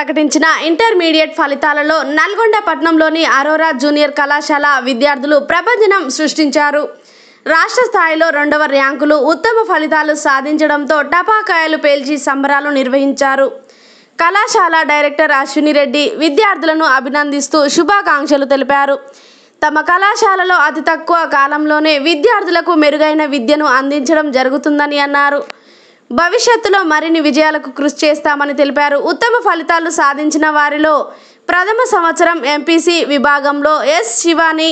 ప్రకటించిన ఇంటర్మీడియట్ ఫలితాలలో నల్గొండ పట్టణంలోని అరోరా జూనియర్ కళాశాల విద్యార్థులు ప్రభంజనం సృష్టించారు. రాష్ట్ర స్థాయిలో రెండవ ర్యాంకులు ఉత్తమ ఫలితాలు సాధించడంతో టపాకాయలు పేల్చి సంబరాలు నిర్వహించారు. కళాశాల డైరెక్టర్ అశ్విని రెడ్డి విద్యార్థులను అభినందిస్తూ శుభాకాంక్షలు తెలిపారు. తమ కళాశాలలో అతి తక్కువ కాలంలోనే విద్యార్థులకు మెరుగైన విద్యను అందించడం జరుగుతుందని అన్నారు. భవిష్యత్తులో మరిన్ని విజయాలకు కృషి చేస్తామని తెలిపారు. ఉత్తమ ఫలితాలు సాధించిన వారిలో ప్రథమ సంవత్సరం ఎంపీసీ విభాగంలో ఎస్ శివాని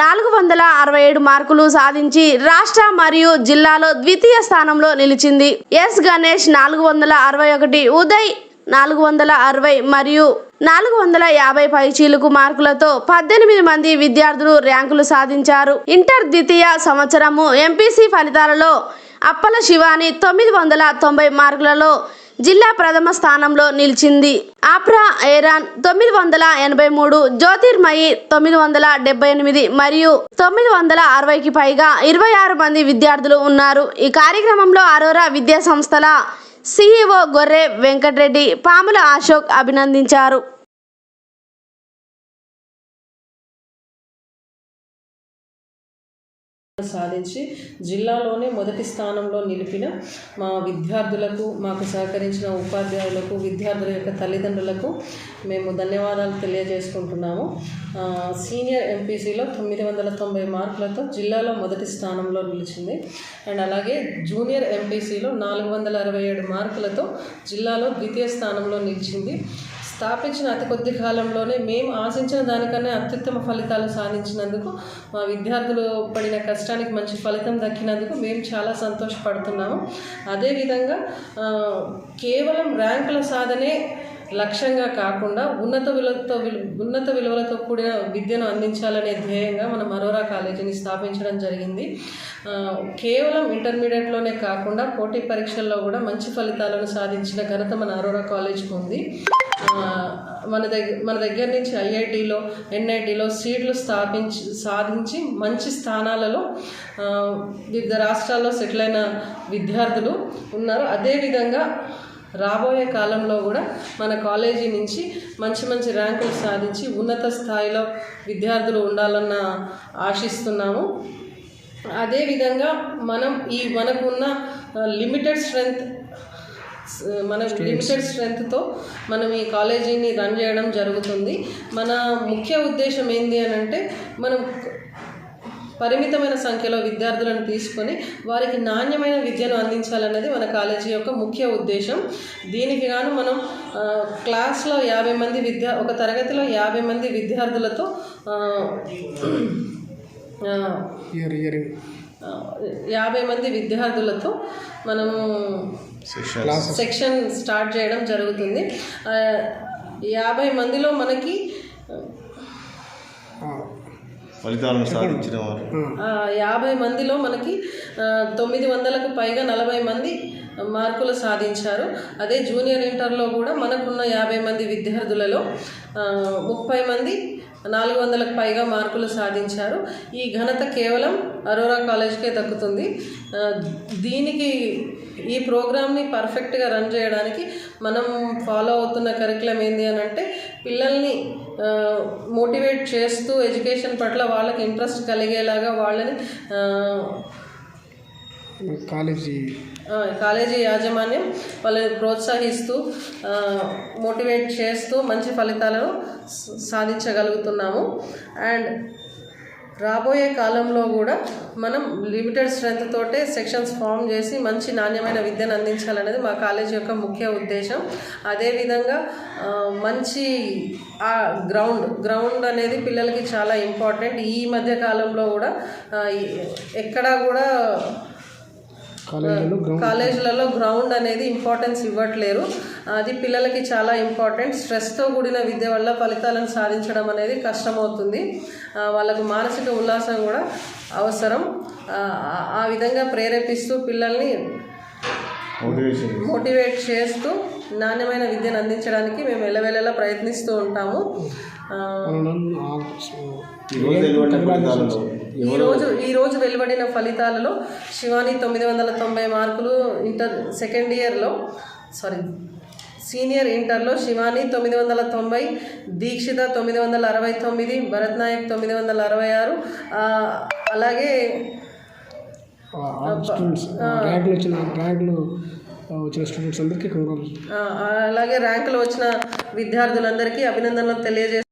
నాలుగు వందల అరవై ఏడు మార్కులు సాధించి రాష్ట్ర మరియు జిల్లాలో ద్వితీయ స్థానంలో నిలిచింది. ఎస్ గణేష్ నాలుగు వందల అరవై ఒకటి ఉదయ్ నాలుగు వందల అరవై మరియు నాలుగు వందల యాభై పైచీలకు మార్కులతో పద్దెనిమిది మంది విద్యార్థులు ర్యాంకులు సాధించారు. ఇంటర్ ద్వితీయ సంవత్సరము ఎంపీసీ ఫలితాలలో అప్పల శివాని తొమ్మిది వందల తొంభై మార్కులలో జిల్లా ప్రథమ స్థానంలో నిలిచింది. ఆప్రా ఏరాన్ తొమ్మిది వందల ఎనభై మూడు జ్యోతిర్మయి తొమ్మిది వందల డెబ్బై ఎనిమిది మరియు తొమ్మిది వందల అరవైకి పైగా ఇరవై ఆరు మంది విద్యార్థులు ఉన్నారు. ఈ కార్యక్రమంలో అరోరా విద్యా సంస్థల సిఇఓ గొర్రె వెంకటరెడ్డి పాముల అశోక్ అభినందించారు. సాధించి జిల్లాలోనే మొదటి స్థానంలో నిలిపిన మా విద్యార్థులకు మాకు సహకరించిన ఉపాధ్యాయులకు విద్యార్థుల యొక్క తల్లిదండ్రులకు మేము ధన్యవాదాలు తెలియజేసుకుంటున్నాము. సీనియర్ ఎంపీసీలో తొమ్మిది వందల తొంభై మార్కులతో జిల్లాలో మొదటి స్థానంలో నిలిచింది. అండ్ అలాగే జూనియర్ ఎంపీసీలో నాలుగు వందల అరవై ఏడు మార్కులతో జిల్లాలో ద్వితీయ స్థానంలో నిలిచింది. స్థాపించిన అతి కొద్ది కాలంలోనే మేము ఆశించిన దానికన్నా అత్యుత్తమ ఫలితాలు సాధించినందుకు మా విద్యార్థులు పడిన కష్టానికి మంచి ఫలితం దక్కినందుకు మేము చాలా సంతోషపడుతున్నాము. అదేవిధంగా కేవలం ర్యాంకుల సాధనే లక్ష్యంగా కాకుండా ఉన్నత విలువలతో ఉన్నత విలువలతో కూడిన విద్యను అందించాలనే ధ్యేయంగా మన అరోరా కాలేజీని స్థాపించడం జరిగింది. కేవలం ఇంటర్మీడియట్లోనే కాకుండా పోటీ పరీక్షల్లో కూడా మంచి ఫలితాలను సాధించిన ఘనత మన అరోరా కాలేజ్కి ఉంది. మన దగ్గర మన దగ్గర నుంచి ఐఐటిలో ఎన్ఐటిలో సీట్లు స్థాపించి సాధించి మంచి స్థానాలలో వివిధ రాష్ట్రాల్లో సెటిల్ అయిన విద్యార్థులు ఉన్నారు. అదేవిధంగా రాబోయే కాలంలో కూడా మన కాలేజీ నుంచి మంచి మంచి ర్యాంకులు సాధించి ఉన్నత స్థాయిలో విద్యార్థులు ఉండాలన్న ఆశిస్తున్నాము. అదేవిధంగా మనం ఈ మనకున్న లిమిటెడ్ స్ట్రెంగ్త్ మన లిమిటెడ్ స్ట్రెంగ్త్తో మనం ఈ కాలేజీని రన్ చేయడం జరుగుతుంది. మన ముఖ్య ఉద్దేశం ఏంటి అని అంటే మనం పరిమితమైన సంఖ్యలో విద్యార్థులను తీసుకొని వారికి నాణ్యమైన విద్యను అందించాలన్నది మన కాలేజీ యొక్క ముఖ్య ఉద్దేశం. దీనికి గాను మనం క్లాస్లో యాభై మంది విద్యా ఒక తరగతిలో యాభై మంది విద్యార్థులతో యాభై మంది విద్యార్థులతో మనము సెక్షన్ స్టార్ట్ చేయడం జరుగుతుంది. ఆ, యాభై మందిలో మనకి ఫలితాలను సాధించిన వారు ఆ, యాభై మందిలో మనకి తొమ్మిది వందలకు పైగా నలభై మంది మార్కులు సాధించారు. అదే జూనియర్ ఇంటర్లో కూడా మనకున్న యాభై మంది విద్యార్థులలో ముప్పై మంది నాలుగు వందలకు పైగా మార్కులు సాధించారు. ఈ ఘనత కేవలం అరోరా కాలేజ్కే దక్కుతుంది. దీనికి ఈ ప్రోగ్రామ్ని పర్ఫెక్ట్గా రన్ చేయడానికి మనం ఫాలో అవుతున్న కరికులం ఏంది అని అంటే పిల్లల్ని మోటివేట్ చేస్తూ ఎడ్యుకేషన్ పట్ల వాళ్ళకి ఇంట్రెస్ట్ కలిగేలాగా వాళ్ళని కాలేజీ కాలేజీ యాజమాన్యం వాళ్ళని ప్రోత్సహిస్తూ మోటివేట్ చేస్తూ మంచి ఫలితాలను సాధించగలుగుతున్నాము. అండ్ రాబోయే కాలంలో కూడా మనం లిమిటెడ్ స్ట్రెంత్ తోటే సెక్షన్స్ ఫామ్ చేసి మంచి నాణ్యమైన విద్యను అందించాలనేది మా కాలేజీ యొక్క ముఖ్య ఉద్దేశం. అదేవిధంగా మంచి ఆ గ్రౌండ్ గ్రౌండ్ అనేది పిల్లలకి చాలా ఇంపార్టెంట్. ఈ మధ్య కాలంలో కూడా ఎక్కడా కూడా కాలేజీలలో గ్రౌండ్ అనేది ఇంపార్టెన్స్ ఇవ్వట్లేరు. అది పిల్లలకి చాలా ఇంపార్టెంట్ స్ట్రెస్తో కూడిన విద్య వల్ల ఫలితాలను సాధించడం అనేది కష్టమవుతుంది. వాళ్ళకు మానసిక ఉల్లాసం కూడా అవసరం. ఆ, విధంగా ప్రేరేపిస్తూ పిల్లల్ని మోటివేట్ చేస్తూ నాణ్యమైన విద్యను అందించడానికి మేము ఎల్లవేళలా ప్రయత్నిస్తూ ఉంటాము. ఆ, ఈరోజు వెలువడిన ఫలితాలలో ఈ రోజు ఈ రోజు వెలువడిన ఫలితాలలో శివాని తొమ్మిది వందల తొంభై మార్కులు ఇంటర్ సెకండ్ ఇయర్లో సారీ సీనియర్ ఇంటర్లో శివాని తొమ్మిది వందల తొంభై దీక్షిత తొమ్మిది వందల అరవై తొమ్మిది భరత్ నాయక్ తొమ్మిది వందల అరవై ఆరు అలాగే స్టూడెంట్స్ ర్యాంకులు వచ్చిన ర్యాంకులు ఆ, వచ్చిన స్టూడెంట్స్ అందరికీ కంగ్రాచులేషన్ అలాగే ర్యాంకులు వచ్చిన విద్యార్థులందరికీ అభినందనలు తెలియజేస్తున్నాను